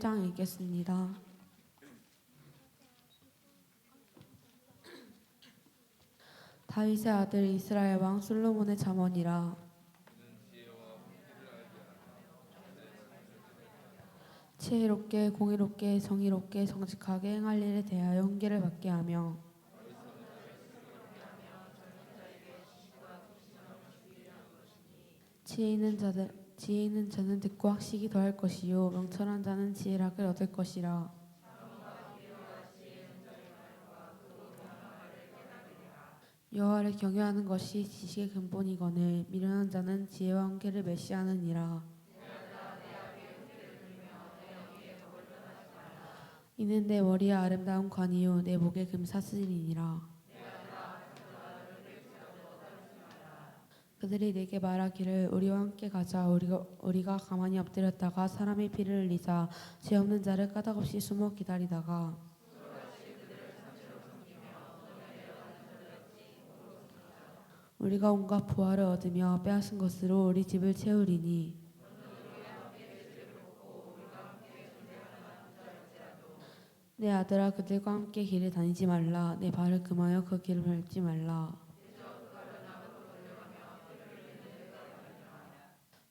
1장 읽겠습니다. 다윗의 아들 이스라엘 왕 솔로몬의 잠언이라 지혜롭게 공의롭게 정의롭게 정직하게 행할 일에 대하여 훈계를 받게 하며 지혜 있는 자들 지혜 있는 자는 듣고 학식이 더할 것이요. 명철한 자는 지혜락을 얻을 것이라. 여호와를 경외하는 것이 지식의 근본이거늘 미련한 자는 지혜와 훈계를 멸시하느니라. 이는 내 머리에 아름다운 관이요. 내 목에 금사슬이니라 그들이 내게 말하기를 우리와 함께 가자. 우리가 우리가 가만히 엎드렸다가 사람의 피를 흘리자. 죄 없는 자를 까닭없이 숨어 기다리다가 우리가 온갖 부활을 얻으며 빼앗은 것으로 우리 집을 채우리니 내 아들아 그들과 함께 길을 다니지 말라. 내 발을 금하여 그 길을 밟지 말라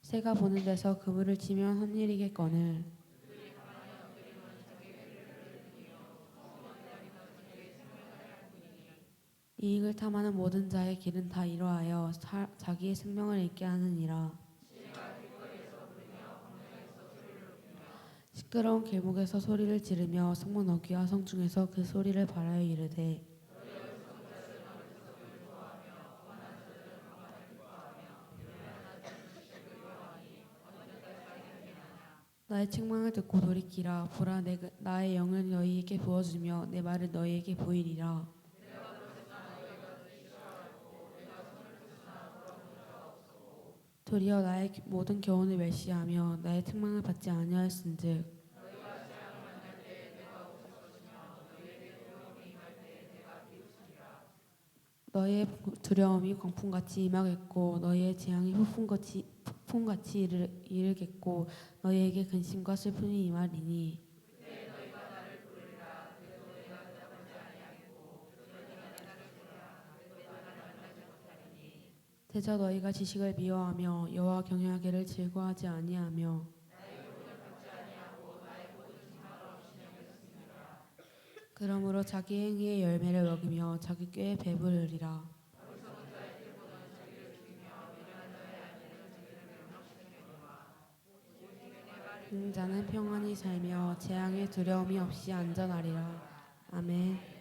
새가 보는 데서 그물을 치면 헛일이겠거늘. 이익을 탐하는 모든 자의 길은 다 이러하여 사- 자기의 생명을 잃게 하느니라. 시끄러운 길목에서 소리를 지르며 성문 어귀와 성중에서 그 소리를 바라여 이르되 나의 책망을 듣고 돌이키라. 보라 내, 나의 영을 너희에게 부어주며 내 말을 너희에게 보이리라. 도리어 나의 모든 교훈을 멸시하며 나의 책망을 받지 아니하였은즉 너희의 두려움이 광풍같이 임하겠고 너희의 재앙이 폭풍같이 폭풍같이 이르, 이르 겠고 너희에게 근심과 슬픔이 임하리니 대저 너희가 지식을 미워하며 여호와 경외하기를 즐거워하지 아니하며 그러므로 자기 행위의 열매를 먹으며 자기 꾀에 배부르리라 응 자는 평안히 살며 재앙의 두려움이 없이 안전하리라. 아멘.